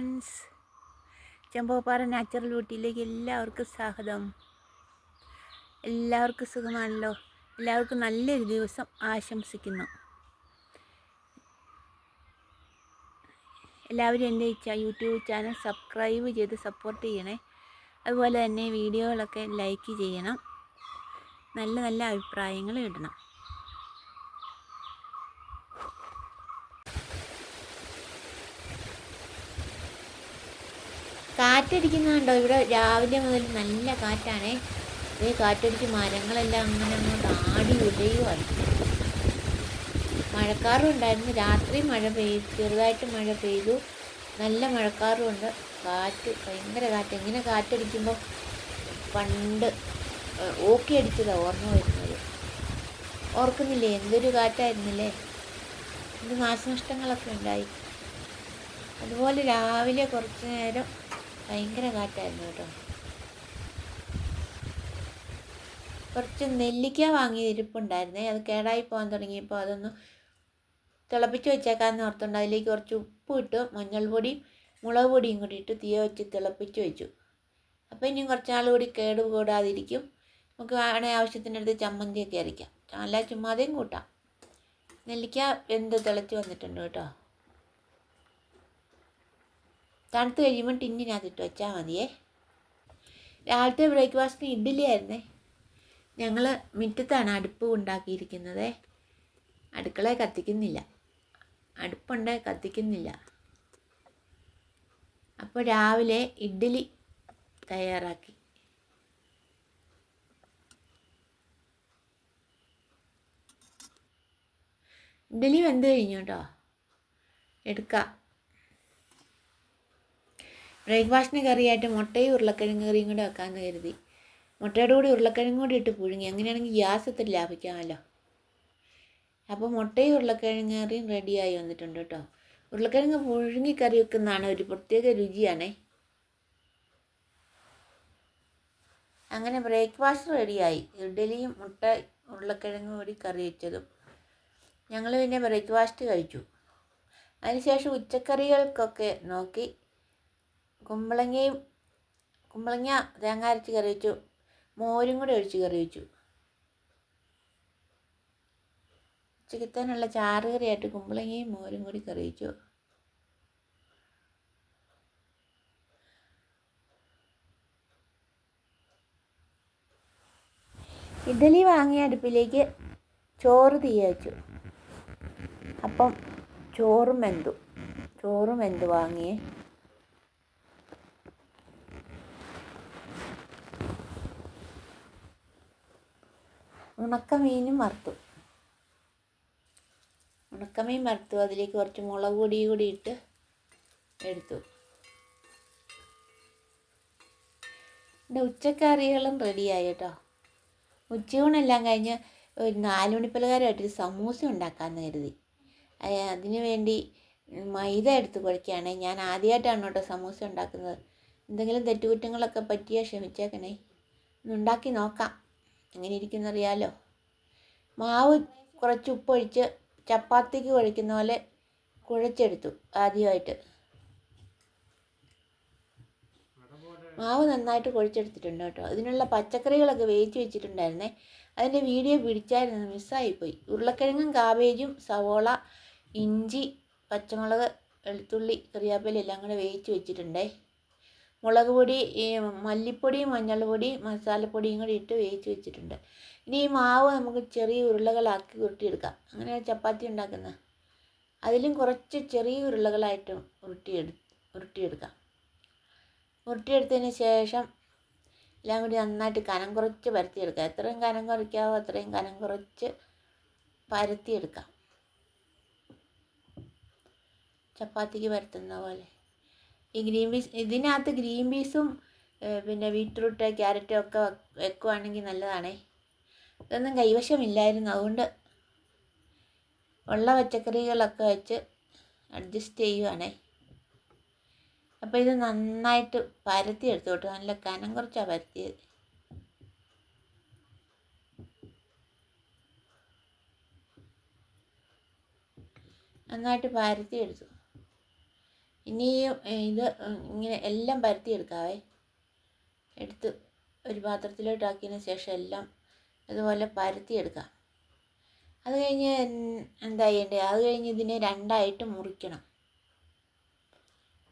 Friends. Chempoppara natural ബ്യൂട്ടിയിലേക്ക് എല്ലാവർക്കും സ്വാഗതം. എല്ലാവർക്കും സുഖമാണല്ലോ? എല്ലാവർക്കും നല്ലൊരു ദിവസം ആശംസിക്കുന്നു. എല്ലാവരും എന്റെ യൂട്യൂബ് ചാനൽ സബ്സ്ക്രൈബ് ചെയ്ത് സപ്പോർട്ട് ചെയ്യണേ. അതുപോലെ തന്നെ വീഡിയോകളൊക്കെ ലൈക്ക് ചെയ്യണം. നല്ല നല്ല അഭിപ്രായങ്ങൾ ഇടണം. കാറ്റടിക്കുന്നുണ്ടോ? ഇവിടെ രാവിലെ മുതൽ നല്ല കാറ്റാണേ. ഈ കാറ്റടിച്ച് മരങ്ങളെല്ലാം അങ്ങനെ അങ്ങോട്ട് ആടി ഉലയുമാണ് മഴക്കാറും ഉണ്ടായിരുന്നു. രാത്രി മഴ പെയ്തു ചെറുതായിട്ട് മഴ പെയ്തു. നല്ല മഴക്കാറും ഉണ്ട്. കാറ്റ് ഭയങ്കര കാറ്റ്. എങ്ങനെ കാറ്റടിക്കുമ്പോൾ പണ്ട് ഓക്കി അടിച്ചതാണ് ഓർമ്മ വരുന്നത്. ഓർക്കുന്നില്ലേ? എന്തൊരു കാറ്റായിരുന്നില്ലേ? എന്ത് നാശനഷ്ടങ്ങളൊക്കെ ഉണ്ടായി. അതുപോലെ രാവിലെ കുറച്ച് നേരം ഭയങ്കര കാറ്റായിരുന്നു കേട്ടോ. കുറച്ച് നെല്ലിക്ക വാങ്ങി ഇരിപ്പുണ്ടായിരുന്നേ. അത് കേടായി പോകാൻ തുടങ്ങിയപ്പോൾ അതൊന്ന് തിളപ്പിച്ച് വെച്ചേക്കാമെന്ന് ഓർത്തുണ്ട് അതിലേക്ക് കുറച്ച് ഉപ്പ് ഇട്ട് മഞ്ഞൾപ്പൊടിയും മുളക് പൊടിയും കൂടി ഇട്ട് തീയ വെച്ച് തിളപ്പിച്ച് വെച്ചു. അപ്പോൾ ഇനിയും കുറച്ച് നാൾ കൂടി കേട് കൂടാതിരിക്കും. നമുക്ക് വേണേൽ ആവശ്യത്തിനടുത്ത് ചമ്മന്തിയൊക്കെ അരയ്ക്കാം. അല്ല ചുമ്മാതെയും കൂട്ടാം. നെല്ലിക്ക വെന്ത് തിളച്ച് വന്നിട്ടുണ്ട് കേട്ടോ. തണുത്ത് കഴിയുമ്പോൾ ടിന്നിനകത്തിട്ട് വെച്ചാൽ മതിയേ. രാവിലത്തെ ബ്രേക്ക്ഫാസ്റ്റിന് ഇഡ്ഡലി ആയിരുന്നേ. ഞങ്ങൾ മുറ്റത്താണ് അടുപ്പ് ഉണ്ടാക്കിയിരിക്കുന്നത്. അടുക്കള കത്തിക്കുന്നില്ല. അടുപ്പുണ്ട് കത്തിക്കുന്നില്ല. അപ്പോൾ രാവിലെ ഇഡ്ഡലി തയ്യാറാക്കി. ഇഡ്ഡലി വെന്ത് കഴിഞ്ഞു കേട്ടോ എടുക്കാം. ബ്രേക്ക്ഫാസ്റ്റിന് കറിയായിട്ട് മുട്ടയും ഉരുളക്കിഴങ്ങ് കറിയും കൂടെ വെക്കാമെന്ന് കരുതി. മുട്ടയുടെ കൂടി ഉരുളക്കിഴങ്ങ് കൂടി ഇട്ട് പുഴുങ്ങി. അങ്ങനെയാണെങ്കിൽ ഗ്യാസ് ഇത്തിരി ലാഭിക്കാമല്ലോ. അപ്പോൾ മുട്ടയും ഉരുളക്കിഴങ്ങ് കറിയും റെഡിയായി വന്നിട്ടുണ്ട് കേട്ടോ. ഉരുളക്കിഴങ്ങ് പുഴുങ്ങി കറി വെക്കുന്നതാണ് ഒരു പ്രത്യേക രുചിയാണേ. അങ്ങനെ ബ്രേക്ക്ഫാസ്റ്റ് റെഡിയായി ഇഡലിയും മുട്ട ഉരുളക്കിഴങ്ങ് കൂടി കറി വെച്ചതും ഞങ്ങൾ പിന്നെ ബ്രേക്ക്ഫാസ്റ്റ് കഴിച്ചു. അതിനുശേഷം ഉച്ചക്കറികൾക്കൊക്കെ നോക്കി കുമ്പളങ്ങയും കുമ്പളങ്ങ തേങ്ങ അരച്ച് കറി വെച്ചു. മോരും കൂടി ഒഴിച്ച് കറി വെച്ചു. ഉച്ചക്കത്തേനുള്ള ചാറ് കറിയായിട്ട് കുമ്പളങ്ങയും മോരും കൂടി കറി വെച്ചു. ഇഡലി വാങ്ങിയ അടുപ്പിലേക്ക് ചോറ് തീ വെച്ചു. അപ്പം ചോറും എന്തു ചോറും എന്തു വാങ്ങിയേ. ഉണക്കമീനും വറുത്തു. ഉണക്കമീൻ വറുത്തു. അതിലേക്ക് കുറച്ച് മുളക് പൊടി കൂടി ഇട്ട് എടുത്തു. എന്റെ ഉച്ചക്കറികളും റെഡിയായി കേട്ടോ. ഉച്ചയൂണെല്ലാം കഴിഞ്ഞ് ഒരു നാല് മണിപ്പലകാരമായിട്ടൊരു സമൂസ ഉണ്ടാക്കാമെന്ന് കരുതി. അതിന് വേണ്ടി മൈദ എടുത്ത് കുഴയ്ക്കുകയാണ് ഞാൻ ആദ്യമായിട്ടാണ് കേട്ടോ സമൂസ ഉണ്ടാക്കുന്നത്. എന്തെങ്കിലും തെറ്റുകുറ്റങ്ങളൊക്കെ പറ്റിയാൽ ക്ഷമിച്ചേക്കണേ. ഉണ്ടാക്കി നോക്കാം. എങ്ങനെ ഇരിക്കുന്നറിയാലോ മാവ് കുറച്ച് ഉപ്പൊഴിച്ച് ചപ്പാത്തിക്ക് കുഴയ്ക്കുന്ന പോലെ കുഴച്ചെടുത്തു ആദ്യമായിട്ട്. മാവ് നന്നായിട്ട് കുഴച്ചെടുത്തിട്ടുണ്ട് കേട്ടോ. അതിനുള്ള പച്ചക്കറികളൊക്കെ വേവിച്ച് വെച്ചിട്ടുണ്ടായിരുന്നേ. അതിന്റെ വീഡിയോ പിടിച്ചായിരുന്നു മിസ്സായിപ്പോയി. ഉരുളക്കിഴങ്ങും കാബേജും സവോള ഇഞ്ചി പച്ചമുളക് വെളുത്തുള്ളി കറിവേപ്പില എല്ലാം കൂടെ വേവിച്ച് വെച്ചിട്ടുണ്ടേ. മുളക് പൊടി ഈ മല്ലിപ്പൊടി മഞ്ഞൾപ്പൊടി മസാലപ്പൊടിയും കൂടി ഇട്ട് വേവിച്ച് വെച്ചിട്ടുണ്ട്. ഇനി ഈ മാവ് നമുക്ക് ചെറിയ ഉരുളകളാക്കി ഉരുട്ടിയെടുക്കാം. അങ്ങനെ ചപ്പാത്തി ഉണ്ടാക്കുന്നത്? അതിലും കുറച്ച് ചെറിയ ഉരുളകളായിട്ട് ഉരുട്ടിയെടു ഉരുട്ടിയെടുക്കാം. ഉരുട്ടിയെടുത്തതിന് ശേഷം എല്ലാം കൂടി നന്നായിട്ട് കനം കുറച്ച് പരത്തിയെടുക്കാം. എത്രയും കനം കുറയ്ക്കാവോ അത്രയും കനം കുറച്ച് പരത്തിയെടുക്കാം. ചപ്പാത്തിക്ക് പരത്തുന്ന പോലെ. ഈ ഗ്രീൻ പീസ് ഇതിനകത്ത് ഗ്രീൻ പീസും പിന്നെ ബീട്രൂട്ട് ക്യാരറ്റും ഒക്കെ വെക്കുവാണെങ്കിൽ നല്ലതാണേ. ഇതൊന്നും കൈവശമില്ലായിരുന്നു. അതുകൊണ്ട് ഉള്ള പച്ചക്കറികളൊക്കെ വെച്ച് അഡ്ജസ്റ്റ് ചെയ്യുവാണേ. അപ്പോൾ ഇത് നന്നായിട്ട് പരത്തി എടുത്തു നല്ല കനം കുറച്ചാണ് പരത്തിയത്. നന്നായിട്ട് പരത്തി എടുത്തു. ഇനിയും ഇത് ഇങ്ങനെ എല്ലാം പരത്തിയെടുക്കാവേ. എടുത്ത് ഒരു പാത്രത്തിലോട്ടാക്കിയതിന് ശേഷം എല്ലാം ഇതുപോലെ പരത്തിയെടുക്കാം. അത് കഴിഞ്ഞ് എന്താ ചെയ്യേണ്ടത് അത് കഴിഞ്ഞ് ഇതിനെ രണ്ടായിട്ട് മുറിക്കണം.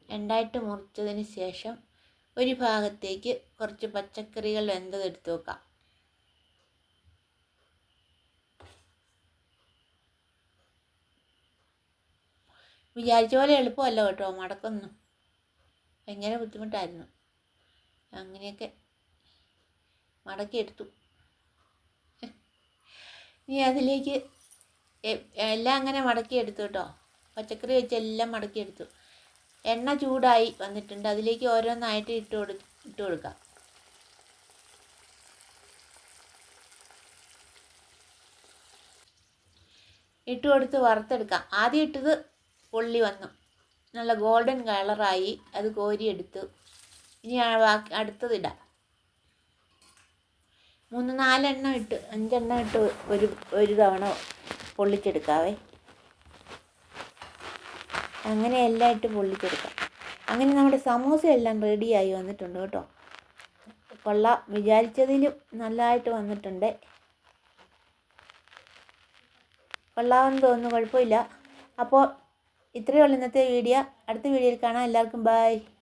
രണ്ടായിട്ട് മുറിച്ചതിന് ശേഷം ഒരു ഭാഗത്തേക്ക് കുറച്ച് പച്ചക്കറികൾ വെന്തത് എടുത്ത് വെക്കാം. വിചാരിച്ച പോലെ എളുപ്പമല്ല കേട്ടോ മടക്കൊന്നും. ഭയങ്കര ബുദ്ധിമുട്ടായിരുന്നു. അങ്ങനെയൊക്കെ മടക്കിയെടുത്തു. ഇനി അതിലേക്ക് എല്ലാം അങ്ങനെ മടക്കിയെടുത്തു കേട്ടോ. പച്ചക്കറി വെച്ച് എല്ലാം മടക്കിയെടുത്തു. എണ്ണ ചൂടായി വന്നിട്ടുണ്ട്. അതിലേക്ക് ഓരോന്നായിട്ട് ഇട്ട് കൊടു ഇട്ട് കൊടുക്കാം. ഇട്ട് കൊടുത്ത് വറുത്തെടുക്കാം. ആദ്യം ഇട്ടത് പൊള്ളി വന്നു. നല്ല ഗോൾഡൻ കളറായി അത് കോരിയെടുത്തു. ഇനി ബാക്കി അടുത്തതിടാം മൂന്ന് നാലെണ്ണം ഇട്ട് അഞ്ചെണ്ണം ഇട്ട് ഒരു ഒരു തവണ പൊള്ളിച്ചെടുക്കാവേ. അങ്ങനെ എല്ലാം ഇട്ട് പൊള്ളിച്ചെടുക്കാം. അങ്ങനെ നമ്മുടെ സമൂസ എല്ലാം റെഡിയായി വന്നിട്ടുണ്ട് കേട്ടോ. കൊള്ളാം. വിചാരിച്ചതിലും നല്ലതായിട്ട് വന്നിട്ടുണ്ട്. കൊള്ളാമെന്ന് തോന്നുന്നു. കുഴപ്പമില്ല. അപ്പോൾ ഇത്രയേ ഉള്ളൂ ഇന്നത്തെ വീഡിയോ. അടുത്ത വീഡിയോയിൽ കാണാം. എല്ലാവർക്കും ബൈ